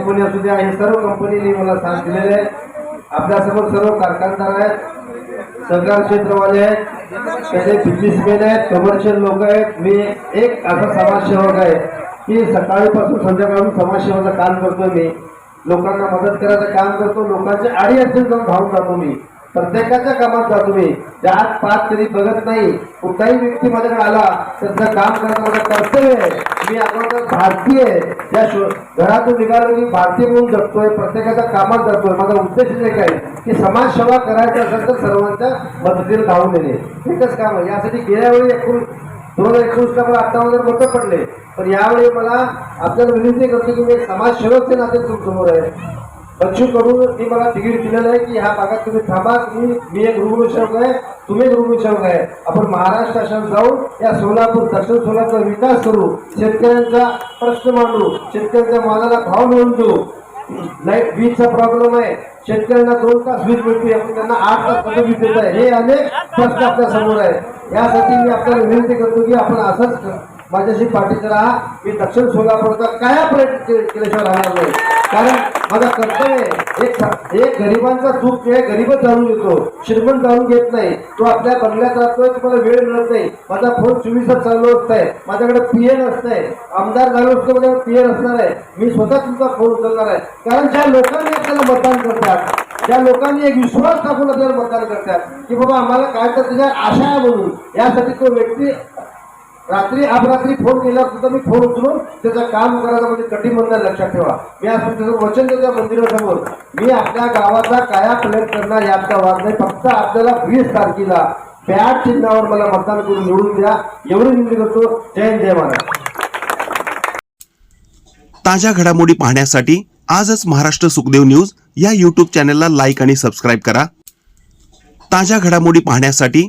Company असू द्या हे सर्व कंपनीने मला साथ दिलेले आहे. आपल्यासमोर सर्व कारखानदार आहेत सरकार क्षेत्रवाले आहेत त्याचे बिझनेसमॅन आहेत कमर्शियल लोक आहेत. मी एक असा समाजसेवक आहे की सकाळीपासून संध्याकाळून समाजसेवाचं काम करतोय मी. लोकांना मदत करायचं काम करतो लोकांचे आडी अडचण जाऊन धावून जातो मी. प्रत्येकाच्या कामात जातो मी आज पाच कधी बघत नाही. कुठलाही व्यक्ती माझ्याकडे आला त्यांचं काम करणं माझं कर्तव्य आहे. मी अगोदर भारतीय या घरातून निघालो की भारतीय म्हणून जगतोय प्रत्येकाच्या कामात जातोय. माझा उद्देश एक आहे की समाजसेवा करायचा असेल तर सर्वांच्या मदतीला धावून देणे एकच काम आहे. यासाठी गेल्या वेळी एकूण दोन हजार एकोणीसला मला अठ्ठावन्न हजार मतं पडले. पण यावेळी मला आपल्याला विनंती करतो की मी एक समाजसेवकचे नाते तुमच्यासमोर आहे. बच्चू कडून मी मला तिकीट दिलेलं आहे की ह्या भागात तुम्ही थांबा. तुम्ही मी एक रुग्णसेवक आहे. तुम्ही एक रुग्णसेवक आहे. आपण महाराष्ट्र शासन जाऊन या सोलापूर दक्षिण सोलापूरचा विकास करू. शेतकऱ्यांचा प्रश्न मांडू. शेतकऱ्यांच्या मालाला भाव मिळवून देऊ. लाइट वीजचा प्रॉब्लेम आहे. शेतकऱ्यांना दोन तास वीज मिळते. आपण त्यांना आठ तास कसं वीज देत आहे. हे अनेक प्रश्न आपल्यासमोर आहे यासाठी मी आपल्याला विनंती करतो की आपण असंच माझ्याशी पाठीचं राहा मी दक्षिण सोलापूरचा काय प्रयत्न केल्याशिवाय राहणार नाही. कारण माझा कर्तव्य आहे. एक एक गरिबांचा दुःख हे गरीबच जाणून घेतो. श्रीमंत जाणून घेत नाही. तो आपल्या बंगल्यात राहतोय तुम्हाला वेळ मिळत नाही. माझा फोन चोवीस तास चालू असतंय. माझ्याकडे पीएन असतंय. आमदार झालो असतो माझ्याकडे पीएन असणार आहे. मी स्वतः तुमचा फोन उचलणार आहे. कारण ज्या लोकांनी आपल्याला मतदान करतात ज्या लोकांनी एक विश्वास टाकून आपल्याला मतदान करतात की बाबा आम्हाला काय तर त्याच्या आशा आहे म्हणून. यासाठी तो व्यक्ती रात्री अपरात्री फोन केला सुद्धा मी फोन उचलून त्याचं काम करायचं म्हणजे कटिबंध लक्षात ठेवा. मी असं त्याचं वचन देतो मंदिरासमोर मी आपल्या गावाचा काया प्लेट करणार याचा वाद नाही. फक्त आपल्याला वीस तारखेला बॅट चिन्हावर मला मतदान करून निवडून द्या. एवढी विनंती करतो. जय जय महाराज ताज्या घडामोडी पाहण्यासाठी आजच महाराष्ट्र सुखदेव न्यूज या यूट्यूब चॅनलला लाईक आणि सबस्क्राईब करा. ताज्या घडामोडी पाहण्यासाठी